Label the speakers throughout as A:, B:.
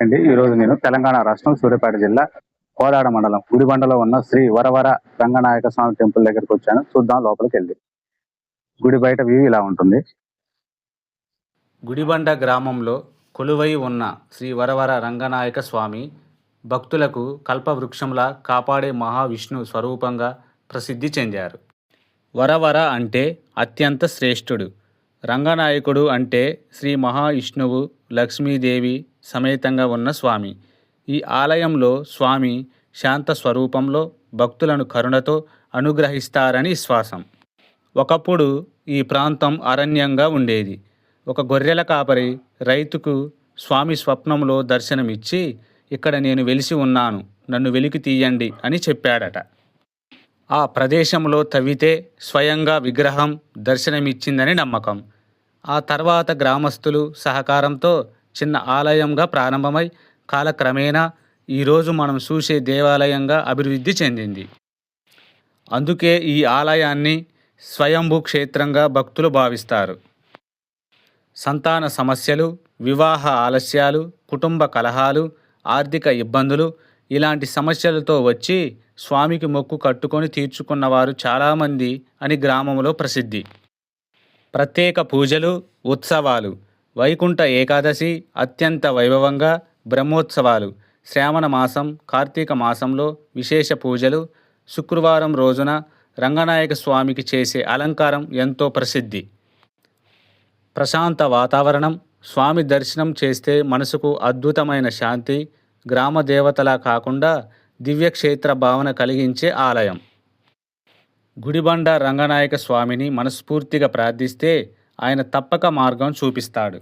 A: అండి. ఈ రోజు నేను తెలంగాణ రాష్ట్రం సూర్యాపేట జిల్లా కోదాడ మండలం గుడిబండలో ఉన్న శ్రీ వరవర రంగనాయక స్వామి టెంపుల్ దగ్గరకు వచ్చాను. చూద్దాం లోపలికి వెళ్ళి. గుడి బయట వ్యూ ఇలా ఉంటుంది.
B: గుడిబండ గ్రామంలో కొలువై ఉన్న శ్రీ వరవర రంగనాయక స్వామి భక్తులకు కల్పవృక్షంలా కాపాడే మహావిష్ణు స్వరూపంగా ప్రసిద్ధి చెందారు. వరవర అంటే అత్యంత శ్రేష్ఠుడు. రంగనాయకుడు అంటే శ్రీ మహావిష్ణువు లక్ష్మీదేవి సమేతంగా ఉన్న స్వామి. ఈ ఆలయంలో స్వామి శాంత స్వరూపంలో భక్తులను కరుణతో అనుగ్రహిస్తారని విశ్వాసం. ఒకప్పుడు ఈ ప్రాంతం అరణ్యంగా ఉండేది. ఒక గొర్రెల కాపరి రైతుకు స్వామి స్వప్నంలో దర్శనమిచ్చి ఇక్కడ నేను వెలిసి ఉన్నాను నన్ను వెలికి తీయండి అని చెప్పాడట. ఆ ప్రదేశంలో తవ్వితే స్వయంగా విగ్రహం దర్శనమిచ్చిందని నమ్మకం. ఆ తర్వాత గ్రామస్తులు సహకారంతో చిన్న ఆలయంగా ప్రారంభమై కాలక్రమేణా ఈరోజు మనం చూసే దేవాలయంగా అభివృద్ధి చెందింది. అందుకే ఈ ఆలయాన్ని స్వయంభూ క్షేత్రంగా భక్తులు భావిస్తారు. సంతాన సమస్యలు వివాహ ఆలస్యాలు కుటుంబ కలహాలు ఆర్థిక ఇబ్బందులు ఇలాంటి సమస్యలతో వచ్చి స్వామికి మొక్కు కట్టుకొని తీర్చుకున్నవారు చాలామంది అని గ్రామంలో ప్రసిద్ధి. ప్రత్యేక పూజలు ఉత్సవాలు. వైకుంఠ ఏకాదశి అత్యంత వైభవంగా బ్రహ్మోత్సవాలు. శ్రావణ మాసం కార్తీక మాసంలో విశేష పూజలు. శుక్రవారం రోజున రంగనాయక స్వామికి చేసే అలంకారం ఎంతో ప్రసిద్ధి. ప్రశాంత వాతావరణం స్వామి దర్శనం చేస్తే మనసుకు అద్భుతమైన శాంతి గ్రామ దేవతలా కాకుండా దివ్యక్షేత్ర భావన కలిగించే ఆలయం. గుడిబండ రంగనాయక స్వామిని మనస్ఫూర్తిగా ప్రార్థిస్తే ఆయన తప్పక మార్గం చూపిస్తాడు.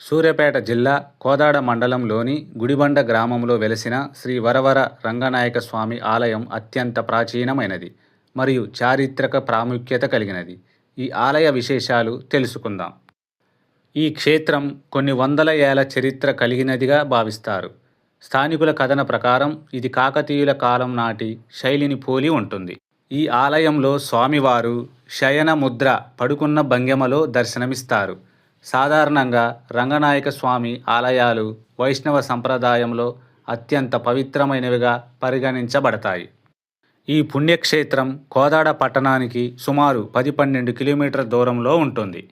B: సూర్యాపేట జిల్లా కోదాడ మండలంలోని గుడిబండ గ్రామంలో వెలసిన శ్రీ వరవర రంగనాయక స్వామి ఆలయం అత్యంత ప్రాచీనమైనది మరియు చారిత్రక ప్రాముఖ్యత కలిగినది. ఈ ఆలయ విశేషాలు తెలుసుకుందాం. ఈ క్షేత్రం కొన్ని వందల ఏళ్ళ చరిత్ర కలిగినదిగా భావిస్తారు. స్థానికుల కథన ప్రకారం ఇది కాకతీయుల కాలం నాటి శైలిని పోలి ఉంటుంది. ఈ ఆలయంలో స్వామివారు శయన ముద్ర పడుకున్న భంగిమలో దర్శనమిస్తారు. సాధారణంగా రంగనాయక స్వామి ఆలయాలు వైష్ణవ సంప్రదాయంలో అత్యంత పవిత్రమైనవిగా పరిగణించబడతాయి. ఈ పుణ్యక్షేత్రం కోదాడ పట్టణానికి సుమారు పది పన్నెండు కిలోమీటర్ల దూరంలో ఉంటుంది.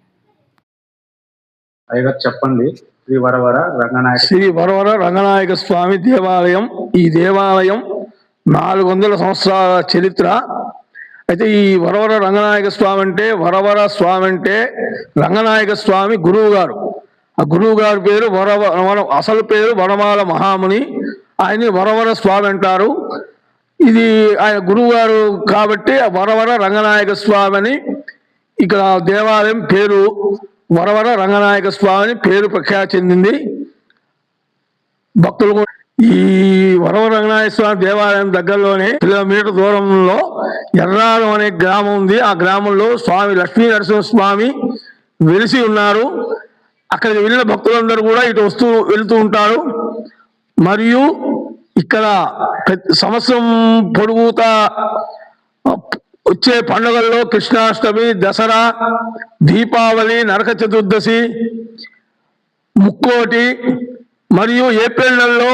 A: అయ్యగారు చెప్పండి శ్రీ వరవర రంగనాయక
C: శ్రీ వరవర రంగనాయక స్వామి దేవాలయం ఈ దేవాలయం నాలుగు వందల సంవత్సరాల చరిత్ర అయితే ఈ వరవర రంగనాయక స్వామి అంటే వరవర స్వామి అంటే రంగనాయక స్వామి గురువు గారు. ఆ గురువు గారి పేరు వరవర అసలు పేరు వనమాల మహాముని. ఆయన్ని వరవర స్వామి అంటారు. ఇది ఆయన గురువు గారు కాబట్టి ఆ వరవర రంగనాయక స్వామి అని ఇక్కడ దేవాలయం పేరు వరవర రంగనాయక స్వామి అని పేరు ప్రఖ్యాతి చెందింది. భక్తులు ఈ వరవ రంగనాథేశ్వర దేవాలయం దగ్గరలోనే కిలోమీటర్ దూరంలో ఎర్రారం అనే గ్రామం ఉంది. ఆ గ్రామంలో స్వామి లక్ష్మీ నరసింహ స్వామి వెలిసి ఉన్నారు. అక్కడికి వెళ్ళిన భక్తులందరూ కూడా ఇటు వస్తూ వెళుతూ ఉంటారు. మరియు ఇక్కడ ప్రతి సంవత్సరం పొడుగుతా వచ్చే పండుగల్లో కృష్ణాష్టమి దసరా దీపావళి నరక చతుర్దశి ముక్కోటి మరియు ఏప్రిల్ నెలలో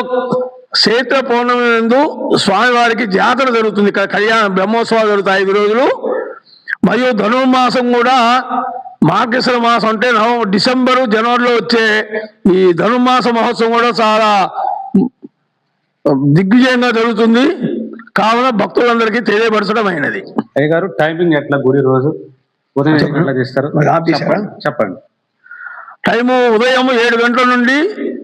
C: చైత్ర పౌర్ణమి నందు స్వామివారికి జాతర జరుగుతుంది. ఇక్కడ కళ్యాణ బ్రహ్మోత్సవాలు జరుగుతాయి ఐదు రోజులు. మరియు ధనుర్మాసం కూడా మార్గశిర మాసం అంటే నవంబర్ డిసెంబరు జనవరిలో వచ్చే ఈ ధనుర్మాస మహోత్సవం కూడా చాలా దిగ్విజయంగా జరుగుతుంది. కావున భక్తులందరికీ తెలియపరచడం అయినది.
A: అయ్యగారు టైమింగ్ ఎట్లా? గుడి రోజు ఉదయం చెప్పండి.
C: టైము ఉదయం ఏడు గంటల నుండి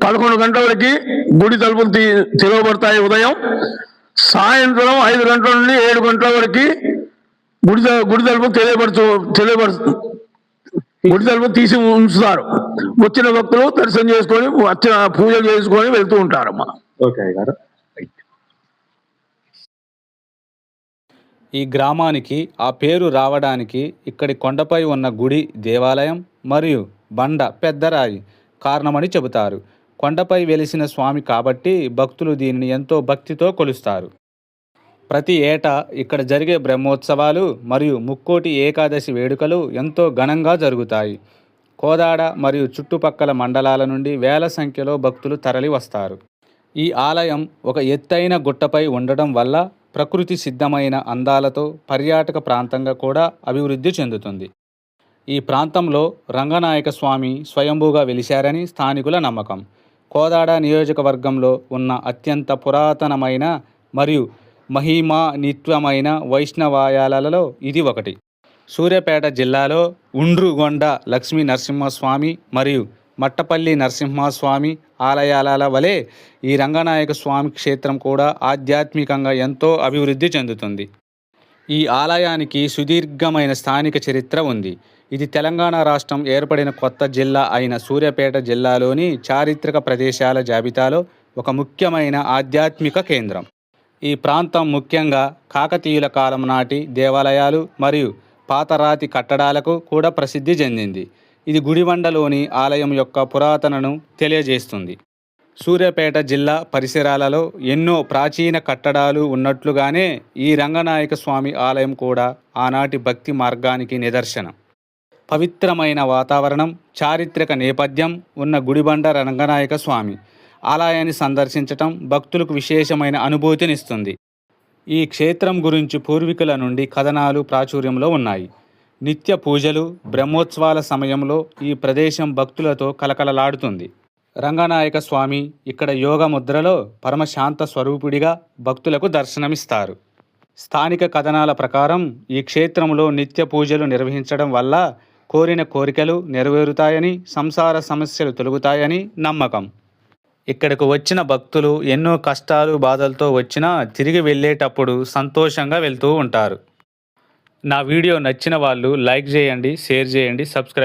C: పదకొండు గంటల వరకు గుడి తలుపులు తీ ఉదయం. సాయంత్రం ఐదు గంటల నుండి ఏడు గంటల వరకు గుడి గుడి తలుపు తెలియపడుతూ తెలియబడు గుడి తలుపు తీసి ఉంచుతారు. వచ్చిన భక్తులు దర్శనం చేసుకొని వచ్చిన పూజలు చేసుకొని వెళ్తూ ఉంటారమ్మా.
A: ఓకే గారు
B: ఈ గ్రామానికి ఆ పేరు రావడానికి ఇక్కడి కొండపై ఉన్న గుడి దేవాలయం మరియు బండ పెద్దరాయి కారణమని చెబుతారు. కొండపై వెలిసిన స్వామి కాబట్టి భక్తులు దీనిని ఎంతో భక్తితో కొలుస్తారు. ప్రతి ఏటా ఇక్కడ జరిగే బ్రహ్మోత్సవాలు మరియు ముక్కోటి ఏకాదశి వేడుకలు ఎంతో ఘనంగా జరుగుతాయి. కోదాడ మరియు చుట్టుపక్కల మండలాల నుండి వేల సంఖ్యలో భక్తులు తరలి వస్తారు ఈ ఆలయం ఒక ఎత్తైన గుట్టపై ఉండడం వల్ల ప్రకృతి సిద్ధమైన అందాలతో పర్యాటక ప్రాంతంగా కూడా అభివృద్ధి చెందుతుంది. ఈ ప్రాంతంలో రంగనాయక స్వామి స్వయంభూగా వెలిశారని స్థానికుల నమ్మకం. కోదాడ నియోజకవర్గంలో ఉన్న అత్యంత పురాతనమైన మరియు మహిమానిత్వమైన వైష్ణవాయాలలో ఇది ఒకటి. సూర్యాపేట జిల్లాలో ఉండ్రుగొండ లక్ష్మీ నరసింహస్వామి మరియు మట్టపల్లి నరసింహస్వామి ఆలయాల వలె ఈ రంగనాయక స్వామి క్షేత్రం కూడా ఆధ్యాత్మికంగా ఎంతో అభివృద్ధి చెందుతుంది. ఈ ఆలయానికి సుదీర్ఘమైన స్థానిక చరిత్ర ఉంది. ఇది తెలంగాణ రాష్ట్రం ఏర్పడిన కొత్త జిల్లా అయిన సూర్యాపేట జిల్లాలోని చారిత్రక ప్రదేశాల జాబితాలో ఒక ముఖ్యమైన ఆధ్యాత్మిక కేంద్రం. ఈ ప్రాంతం ముఖ్యంగా కాకతీయుల కాలం నాటి దేవాలయాలు మరియు పాతరాతి కట్టడాలకు కూడా ప్రసిద్ధి చెందింది. ఇది గుడివండలోని ఆలయం యొక్క పురాతనను తెలియజేస్తుంది. సూర్యాపేట జిల్లా పరిసరాలలో ఎన్నో ప్రాచీన కట్టడాలు ఉన్నట్లుగానే ఈ రంగనాయక స్వామి ఆలయం కూడా ఆనాటి భక్తి మార్గానికి నిదర్శనం. పవిత్రమైన వాతావరణం చారిత్రక నేపథ్యం ఉన్న గుడిబండ రంగనాయక స్వామి ఆలయాన్ని సందర్శించటం భక్తులకు విశేషమైన అనుభూతినిస్తుంది. ఈ క్షేత్రం గురించి పూర్వీకుల నుండి కథనాలు ప్రాచుర్యంలో ఉన్నాయి. నిత్య పూజలు బ్రహ్మోత్సవాల సమయంలో ఈ ప్రదేశం భక్తులతో కలకలలాడుతుంది. రంగనాయక స్వామి ఇక్కడ యోగ ముద్రలో పరమశాంత స్వరూపుడిగా భక్తులకు దర్శనమిస్తారు. స్థానిక కథనాల ప్రకారం ఈ క్షేత్రంలో నిత్య పూజలు నిర్వహించడం వల్ల కోరిన కోరికలు నెరవేరుతాయని సంసార సమస్యలు తొలుగుతాయని నమ్మకం. ఇక్కడకు వచ్చిన భక్తులు ఎన్నో కష్టాలు బాధలతో వచ్చినా తిరిగి వెళ్ళేటప్పుడు సంతోషంగా వెళ్తూ ఉంటారు. నా వీడియో నచ్చిన వాళ్ళు లైక్ చేయండి షేర్ చేయండి సబ్స్క్రైబ్